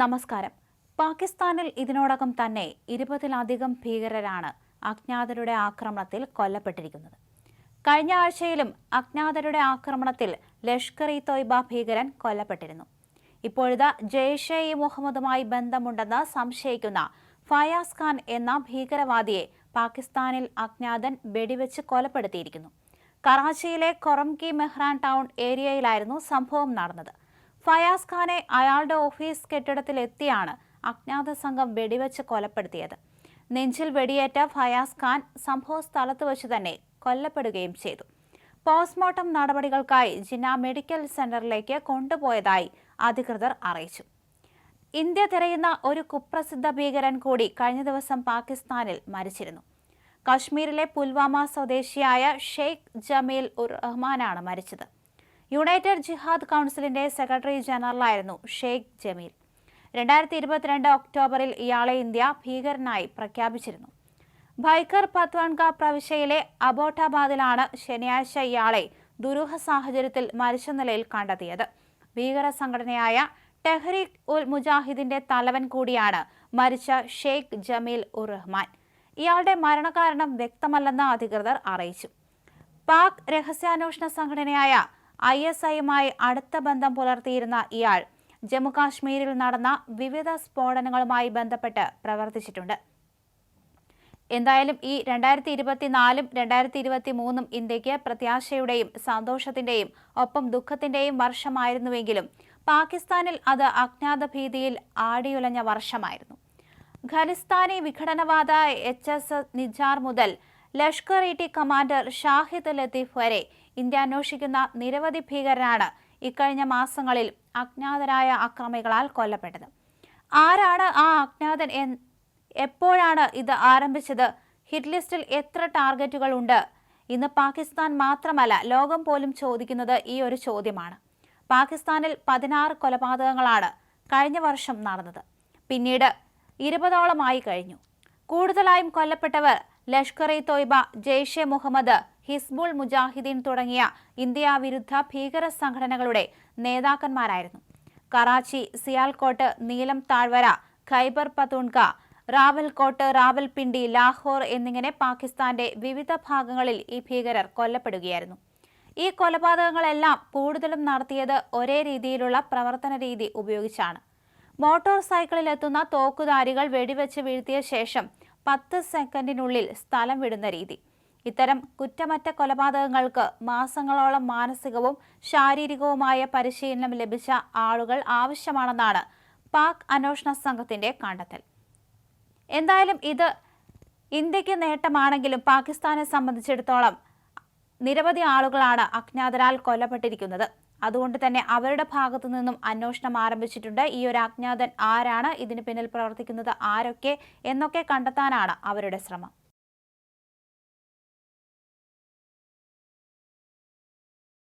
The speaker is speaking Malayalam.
നമസ്കാരം. പാകിസ്ഥാനിൽ ഇതിനോടകം തന്നെ ഇരുപതിലധികം ഭീകരരാണ് അജ്ഞാതരുടെ ആക്രമണത്തിൽ കൊല്ലപ്പെട്ടിരിക്കുന്നത്. കഴിഞ്ഞ ആഴ്ചയിലും അജ്ഞാതരുടെ ആക്രമണത്തിൽ ലഷ്കർ ഇ തോയ്ബ ഭീകരൻ കൊല്ലപ്പെട്ടിരുന്നു. ഇപ്പോഴിതാ ജെയ്ഷെ ഇ മുഹമ്മദുമായി ബന്ധമുണ്ടെന്ന് സംശയിക്കുന്ന ഫയാസ് ഖാൻ എന്ന ഭീകരവാദിയെ പാകിസ്ഥാനിൽ അജ്ഞാതൻ വെടിവെച്ച് കൊലപ്പെടുത്തിയിരിക്കുന്നു. കറാച്ചിയിലെ കൊറംകി മെഹ്റാൻ ടൗൺ ഏരിയയിലായിരുന്നു സംഭവം നടന്നത്. ഫയാസ് ഖാനെ അയാളുടെ ഓഫീസ് കെട്ടിടത്തിൽ എത്തിയാണ് അജ്ഞാത സംഘം വെടിവെച്ച് കൊലപ്പെടുത്തിയത്. നെഞ്ചിൽ വെടിയേറ്റ ഫയാസ് ഖാൻ സംഭവ സ്ഥലത്ത് വെച്ച് തന്നെ കൊല്ലപ്പെടുകയും ചെയ്തു. പോസ്റ്റ്മോർട്ടം നടപടികൾക്കായി ജിന്ന മെഡിക്കൽ സെന്ററിലേക്ക് കൊണ്ടുപോയതായി അധികൃതർ അറിയിച്ചു. ഇന്ത്യ തിരയുന്ന ഒരു കുപ്രസിദ്ധ ഭീകരൻ കൂടി കഴിഞ്ഞ ദിവസം പാകിസ്ഥാനിൽ മരിച്ചിരുന്നു. കശ്മീരിലെ പുൽവാമ സ്വദേശിയായ ഷെയ്ഖ് ജമീൽ ഉർ റഹ്മാനാണ് മരിച്ചത്. യുണൈറ്റഡ് ജിഹാദ് കൗൺസിലിന്റെ സെക്രട്ടറി ജനറലായിരുന്നു ഷെയ്ഖ് ജമീൽ. രണ്ടായിരത്തി ഇരുപത്തിരണ്ട് ഒക്ടോബറിൽ ഇയാളെ ഇന്ത്യ ഭീകരനായി പ്രഖ്യാപിച്ചിരുന്നു. ഭൈക്കർ പത്വാൻക പ്രവിശ്യയിലെ അബോട്ടാബാദിലാണ് ശനിയാഴ്ച ഇയാളെ ദുരൂഹ സാഹചര്യത്തിൽ മരിച്ച നിലയിൽ കണ്ടെത്തിയത്. ഭീകര സംഘടനയായ ടെഹ്രീഖ് ഉൽ മുജാഹിദിന്റെ തലവൻ കൂടിയാണ് മരിച്ച ഷെയ്ഖ് ജമീൽ ഉർ റഹ്മാൻ. ഇയാളുടെ മരണകാരണം വ്യക്തമല്ലെന്ന് അധികൃതർ അറിയിച്ചു. പാക് രഹസ്യാന്വേഷണ സംഘടനയായ ഐ എസ് ഐയുമായി അടുത്ത ബന്ധം പുലർത്തിയിരുന്ന ഇയാൾ ജമ്മുകാശ്മീരിൽ നടന്ന വിവിധ സ്ഫോടനങ്ങളുമായി ബന്ധപ്പെട്ട് പ്രവർത്തിച്ചിട്ടുണ്ട്. എന്തായാലും ഈ രണ്ടായിരത്തി ഇരുപത്തിനാലും രണ്ടായിരത്തി ഇരുപത്തി മൂന്നും ഇന്ത്യയ്ക്ക് പ്രത്യാശയുടെയും സന്തോഷത്തിന്റെയും ഒപ്പം ദുഃഖത്തിന്റെയും വർഷമായിരുന്നുവെങ്കിലും പാകിസ്ഥാനിൽ അത് അജ്ഞാത ഭീതിയിൽ ആടിയുലഞ്ഞ വർഷമായിരുന്നു. ഖലിസ്ഥാനി വിഘടനവാദ എച്ച് എസ് നിജാർ മുതൽ Lashkar E T commander Shahid Latif വരെ ഇന്ത്യ അന്വേഷിക്കുന്ന നിരവധി ഭീകരരാണ് ഇക്കഴിഞ്ഞ മാസങ്ങളിൽ അജ്ഞാതരായ അക്രമികളാൽ കൊല്ലപ്പെട്ടത്. ആരാണ് ആ അജ്ഞാതൻ എപ്പോഴാണ് ഇത് ആരംഭിച്ചത്? ഹിറ്റ് ലിസ്റ്റിൽ എത്ര ടാർഗറ്റുകൾ ഉണ്ട്? ഇന്ന് പാകിസ്ഥാൻ മാത്രമല്ല ലോകം പോലും ചോദിക്കുന്നത് ഈ ഒരു ചോദ്യമാണ്. പാകിസ്ഥാനിൽ പതിനാറ് കൊലപാതകങ്ങളാണ് കഴിഞ്ഞ വർഷം നടന്നത്. പിന്നീട് ഇരുപതോളമായി കഴിഞ്ഞു. കൂടുതലായും കൊല്ലപ്പെട്ടവർ ലഷ്കർ ഇ തോയ്ബ ജെയ്ഷെ മുഹമ്മദ് ഹിസ്ബുൾ മുജാഹിദ്ദീൻ തുടങ്ങിയ ഇന്ത്യ വിരുദ്ധ ഭീകര സംഘടനകളുടെ നേതാക്കന്മാരായിരുന്നു. കറാച്ചി സിയാൽകോട്ട് നീലം താഴ്വര ഖൈബർ പതൂൺക റാവൽകോട്ട് റാവൽപിണ്ടി ലാഹോർ എന്നിങ്ങനെ പാകിസ്ഥാന്റെ വിവിധ ഭാഗങ്ങളിൽ ഈ ഭീകരർ കൊല്ലപ്പെടുകയായിരുന്നു. ഈ കൊലപാതകങ്ങളെല്ലാം കൂടുതലും നടത്തിയത് ഒരേ രീതിയിലുള്ള പ്രവർത്തന രീതി ഉപയോഗിച്ചാണ്. മോട്ടോർ സൈക്കിളിൽ എത്തുന്ന തോക്കുധാരികൾ വെടിവെച്ച് വീഴ്ത്തിയ ശേഷം പത്ത് സെക്കൻഡിനുള്ളിൽ സ്ഥലം വിടുന്ന രീതി. ഇത്തരം കുറ്റമറ്റ കൊലപാതകങ്ങൾക്ക് മാസങ്ങളോളം മാനസികവും ശാരീരികവുമായ പരിശീലനം ലഭിച്ച ആളുകൾ ആവശ്യമാണെന്നാണ് പാക് അന്വേഷണ സംഘത്തിന്റെ കണ്ടെത്തൽ. എന്തായാലും ഇത് ഇന്ത്യയ്ക്ക് നേട്ടമാണെങ്കിലും പാകിസ്ഥാനെ സംബന്ധിച്ചിടത്തോളം നിരവധി ആളുകളാണ് അജ്ഞാതരാൽ കൊല്ലപ്പെട്ടിരിക്കുന്നത്. അതുകൊണ്ട് തന്നെ അവരുടെ ഭാഗത്തു നിന്നും അന്വേഷണം ആരംഭിച്ചിട്ടുണ്ട്. ഈ ഒരു അജ്ഞാതൻ ആരാണ്? ഇതിന് പിന്നിൽ പ്രവർത്തിക്കുന്നത് ആരൊക്കെ? എന്നൊക്കെ കണ്ടെത്താനാണ് അവരുടെ ശ്രമം.